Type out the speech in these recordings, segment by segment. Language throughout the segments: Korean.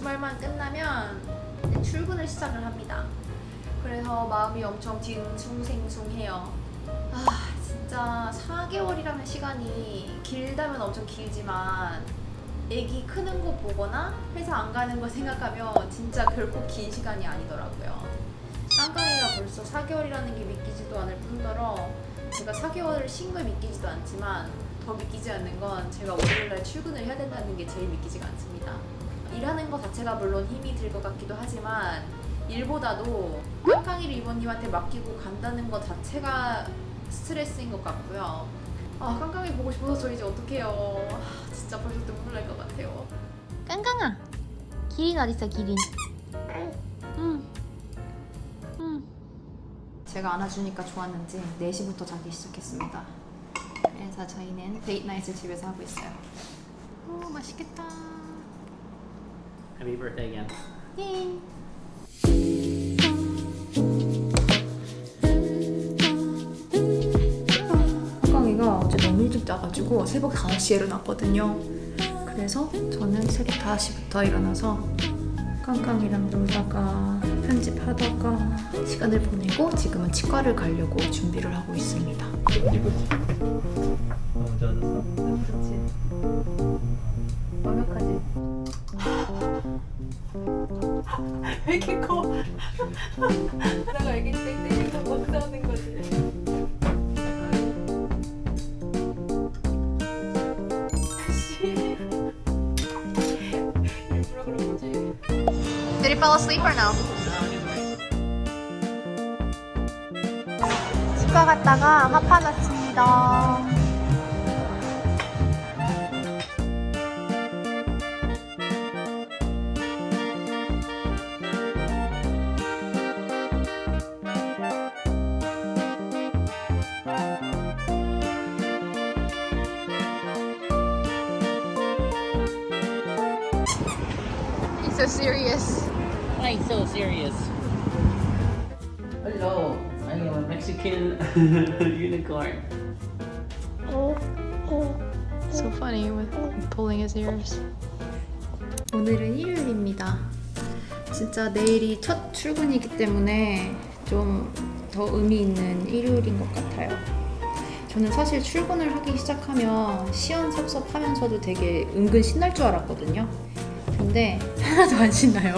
주말만 끝나면 출근을 시작을 합니다. 그래서 마음이 엄청 딩숭생숭해요. 아 진짜 4개월이라는 시간이 길다면 엄청 길지만 애기 크는 거 보거나 회사 안 가는 거 생각하면 진짜 결코 긴 시간이 아니더라고요. 깡깡이가 벌써 4개월이라는 게 믿기지도 않을 뿐더러 제가 4개월을 쉰걸 믿기지도 않지만 더 믿기지 않는 건 제가 월요일 날 출근을 해야 된다는 게 제일 믿기지가 않습니다. 일하는 것 자체가 물론 힘이 들 것 같기도 하지만 일보다도 깡깡이를 이모님한테 맡기고 간다는 것 자체가 스트레스인 것 같고요. 아 깡깡이 보고 싶어서 저 이제 어떡해요. 아, 진짜 벌써 눈물 날 것 같아요. 깡깡아 기린 어딨어 기린 응 응. 제가 안아주니까 좋았는지 4시부터 자기 시작했습니다. 그래서 저희는 데이트 나잇을 집에서 하고 있어요. 오 맛있겠다. Happy birthday again. 예. 깡깡이가 어제 너무 일찍 자가지고 새벽 5시에 일어났거든요. 그래서 저는 새벽 5시부터 일어나서 깡깡이랑 놀다가 편집하다가 시간을 보내고 지금은 치과를 가려고 준비를 하고 있습니다. 너무 좋아졌어. 그 왜 이렇게 커? 내가 애기 때 때리고 막 싸우는 거지. Did he fall asleep or no? 치과 갔다가 하파 났습니다 so serious Why so serious? Hello, I am a Mexican unicorn. So funny with pulling his ears. 오늘은 일요일입니다. 진짜 내일이 첫 출근이기 때문에 좀 더 의미 있는 일요일인 것 같아요. 저는 사실 출근을 하기 시작하면 시원 섭섭하면서도 되게 은근 신날 줄 알았거든요. 근데 하나도 안 신나요.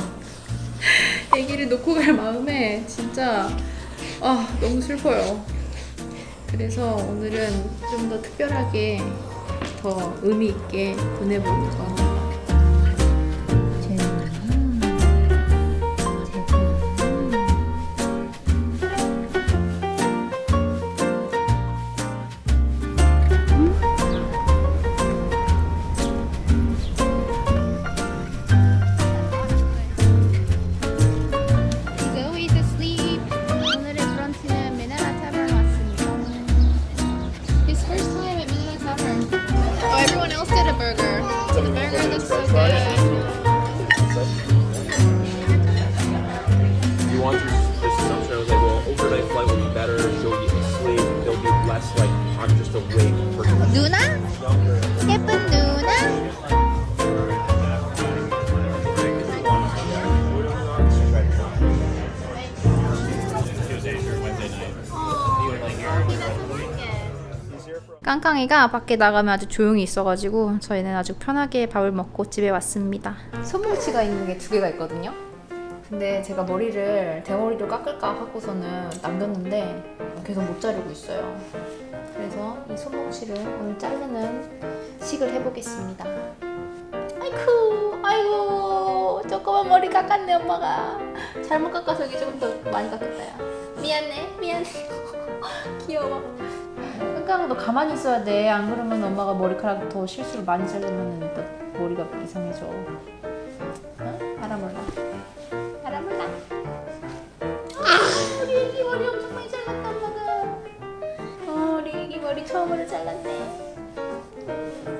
아기를 놓고 갈 마음에 진짜 아 너무 슬퍼요. 그래서 오늘은 좀 더 특별하게 더 의미 있게 보내보려고 누나? 예쁜 누나? 깡깡이가 밖에 나가면 아주 조용히 있어가지고 저희는 아주 편하게 밥을 먹고 집에 왔습니다. 손뭉치가 있는 게 두 개가 있거든요. 근데 제가 머리를 대머리로 깎을까 하고서는 남겼는데 계속 못 자르고 있어요. 이 손뭉치를 오늘 자르는 식을 해보겠습니다. 아이쿠, 아이고, 조그만 머리 깎았네 엄마가. 잘못 깎아서 여기 조금 더 많이 깎였다 야. 미안해, 미안해. 귀여워. 깡깡아 너 가만히 있어야 돼. 안 그러면 엄마가 머리카락 더 실수로 많이 자르면 너 머리가 이상해져. 응? 알아 몰라. 알아 몰라. 아, 우리 애기 머리 엄청 머리 처음으로 잘랐네.